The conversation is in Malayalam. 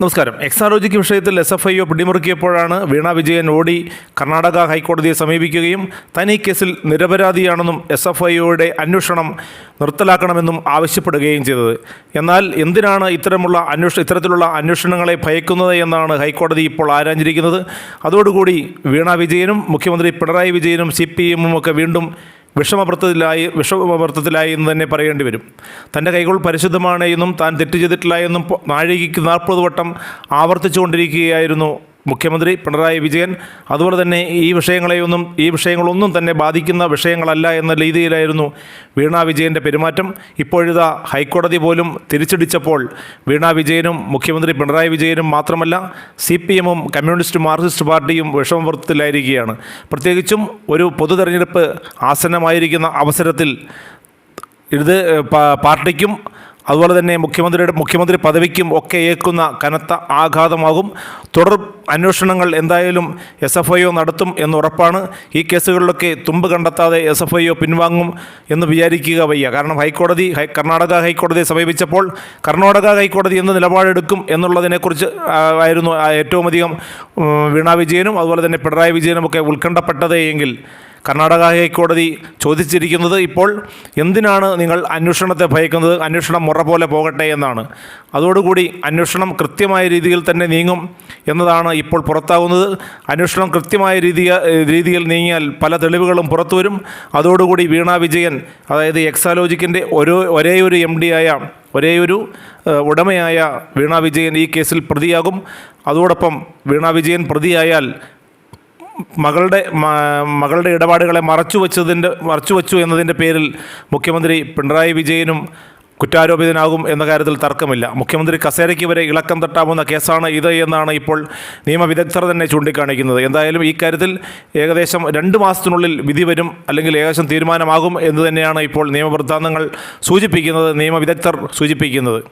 നമസ്കാരം. എക്സാലോജിക്ക് വിഷയത്തിൽ എസ് എഫ് ഐ ഒ പിടിമുറുക്കിയപ്പോഴാണ് വീണ വിജയൻ ഓടി കർണാടക ഹൈക്കോടതിയെ സമീപിക്കുകയും താൻ കേസിൽ നിരപരാധിയാണെന്നും എസ് എഫ് ഐ ഒയുടെ അന്വേഷണം നിർത്തലാക്കണമെന്നും ആവശ്യപ്പെടുകയും ചെയ്തത്. എന്നാൽ എന്തിനാണ് ഇത്തരമുള്ള അന്വേഷ ഇത്തരത്തിലുള്ള അന്വേഷണങ്ങളെ ഭയക്കുന്നത് എന്നാണ് ഹൈക്കോടതി ഇപ്പോൾ ആരാഞ്ഞിരിക്കുന്നത്. അതോടുകൂടി വീണ വിജയനും മുഖ്യമന്ത്രി പിണറായി വിജയനും സി പി എമ്മും ഒക്കെ വീണ്ടും വിഷമവൃത്തത്തിലായി വിഷമവൃത്തത്തിലായി എന്ന് തന്നെ പറയേണ്ടി വരും. തന്റെ കൈകൾ പരിശുദ്ധമാണ് എന്നും താൻ തെറ്റ് ചെയ്തിട്ടില്ല എന്നും നാഴികയ്ക്ക് നാൽപ്പത് വട്ടം ആവർത്തിച്ചുകൊണ്ടിരിക്കുകയായിരുന്നു. മുഖ്യമന്ത്രി പിണറായി വിജയൻ. അതുപോലെ തന്നെ ഈ വിഷയങ്ങളെയൊന്നും ഈ വിഷയങ്ങളൊന്നും തന്നെ ബാധിക്കുന്ന വിഷയങ്ങളല്ല എന്ന രീതിയിലായിരുന്നു വീണ വിജയന്റെ പെരുമാറ്റം. ഇപ്പോഴിതാ ഹൈക്കോടതി പോലും തിരിച്ചടിച്ചപ്പോൾ വീണ വിജയനും മുഖ്യമന്ത്രി പിണറായി വിജയനും മാത്രമല്ല സി പി എമ്മും കമ്മ്യൂണിസ്റ്റ് മാർക്സിസ്റ്റ് പാർട്ടിയും വിഷമവൃത്തിലായിരിക്കുകയാണ്. പ്രത്യേകിച്ചും ഒരു പൊതു തെരഞ്ഞെടുപ്പ് ആസന്നമായിരിക്കുന്ന അവസരത്തിൽ ഇത് പാർട്ടിക്കും അതുപോലെ തന്നെ മുഖ്യമന്ത്രിയുടെ മുഖ്യമന്ത്രി പദവിക്കും ഒക്കെ ഏൽക്കുന്ന കനത്ത ആഘാതമാകും. തുടർ അന്വേഷണങ്ങൾ എന്തായാലും എസ് എഫ് ഐ ഒ നടത്തും എന്ന് ഉറപ്പാണ്. ഈ കേസുകളിലൊക്കെ തുമ്പ് കണ്ടെത്താതെ എസ് എഫ് ഐ ഒ പിൻവാങ്ങും എന്ന് വിചാരിക്കുക വയ്യ. കാരണം ഹൈക്കോടതി കർണാടക ഹൈക്കോടതിയെ സമീപിച്ചപ്പോൾ കർണാടക ഹൈക്കോടതി എന്ത് നിലപാടെടുക്കും എന്നുള്ളതിനെക്കുറിച്ച് ആയിരുന്നു ഏറ്റവും അധികം വീണാ വിജയനും അതുപോലെ തന്നെ പിണറായി വിജയനും ഒക്കെ എങ്കിൽ കർണാടക ഹൈക്കോടതി ചോദിച്ചിരിക്കുന്നത് ഇപ്പോൾ എന്തിനാണ് നിങ്ങൾ അന്വേഷണത്തെ ഭയക്കുന്നത്? അന്വേഷണം മുറ പോലെ പോകട്ടെ എന്നാണ്. അതോടുകൂടി അന്വേഷണം കൃത്യമായ രീതിയിൽ തന്നെ നീങ്ങും എന്നതാണ് ഇപ്പോൾ പുറത്താകുന്നത്. അന്വേഷണം കൃത്യമായ രീതി രീതിയിൽ നീങ്ങിയാൽ പല തെളിവുകളും പുറത്തുവരും. അതോടുകൂടി വീണ വിജയൻ അതായത് എക്സാലോജിക്കിന്റെ ഒരു ഒരേ ഒരു എം ആയ ഒരേയൊരു ഒരു ഉടമയായ വീണ വിജയൻ ഈ കേസിൽ പ്രതിയാകും. അതോടൊപ്പം വീണ വിജയൻ പ്രതിയായാൽ മകളുടെ മകളുടെ ഇടപാടുകളെ മറച്ചു വച്ചതിന്റെ മറച്ചു വച്ചു എന്നതിന്റെ പേരിൽ മുഖ്യമന്ത്രി പിണറായി വിജയനും കുറ്റാരോപിതനാകും എന്ന കാര്യത്തിൽ തർക്കമില്ല. മുഖ്യമന്ത്രി കസേരയ്ക്ക് വരെ ഇളക്കം തട്ടാവുന്ന കേസാണ് ഇത് എന്നാണ് ഇപ്പോൾ നിയമവിദഗ്ധർ തന്നെ ചൂണ്ടിക്കാണിക്കുന്നത്. എന്തായാലും ഈ കാര്യത്തിൽ ഏകദേശം രണ്ട് മാസത്തിനുള്ളിൽ വിധി വരും അല്ലെങ്കിൽ ഏകദേശം തീരുമാനമാകും എന്ന് തന്നെയാണ് ഇപ്പോൾ നിയമവൃത്താന്തങ്ങൾ സൂചിപ്പിക്കുന്നത് നിയമവിദഗ്ധർ സൂചിപ്പിക്കുന്നത്.